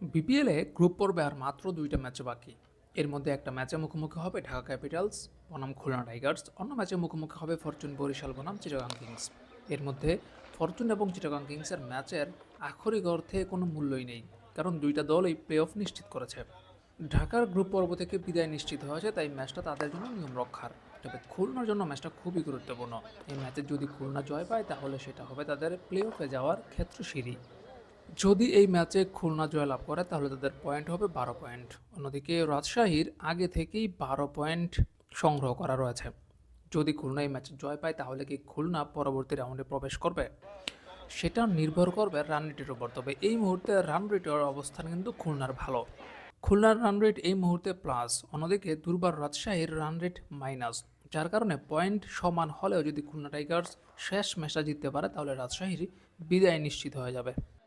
বিপিএলে গ্রুপ পর্বে আর মাত্র দুইটা ম্যাচ বাকি। এর মধ্যে একটা ম্যাচে মুখোমুখি হবে ঢাকা ক্যাপিটালস বনাম খুলনা টাইগার্স অন্য ম্যাচে মুখোমুখি হবে ফরচুন বরিশাল বনাম চিটাগাং কিংস এর মধ্যে ফরচুন এবং চিটাগাং কিংসের ম্যাচের আক্ষরিক অর্থে কোনো মূল্যই নেই, কারণ দুইটা দলই প্লে অফ নিশ্চিত করেছে। ঢাকার গ্রুপ পর্ব থেকে বিদায় নিশ্চিত হয়েছে তাই ম্যাচটা তাদের জন্য নিয়ম রক্ষার। তবে খুলনার জন্য ম্যাচটা খুবই গুরুত্বপূর্ণ। এই ম্যাচে যদি খুলনা জয় পায়, তাহলে সেটা হবে তাদের প্লে অফে যাওয়ার ক্ষেত্র সিঁড়ি যদি এই ম্যাচে খুলনা জয়লাভ করে, তাহলে তাদের পয়েন্ট হবে বারো পয়েন্ট। অন্যদিকে রাজশাহীর আগে থেকেই বারো পয়েন্ট সংগ্রহ করা রয়েছে। যদি খুলনা এই ম্যাচে জয় পায়, তাহলে কি খুলনা পরবর্তী রাউন্ডে প্রবেশ করবে? সেটা নির্ভর করবে রান রেটের উপর। তবে এই মুহূর্তে রান রেটের অবস্থান কিন্তু খুলনার ভালো। খুলনার রান রেট এই মুহূর্তে প্লাস অন্যদিকে দুর্বার রাজশাহীর রান রেট মাইনাস যার কারণে পয়েন্ট সমান হলেও যদি খুলনা টাইগার্স শেষ ম্যাচটা জিততে পারে, তাহলে রাজশাহীর বিদায় নিশ্চিত হয়ে যাবে।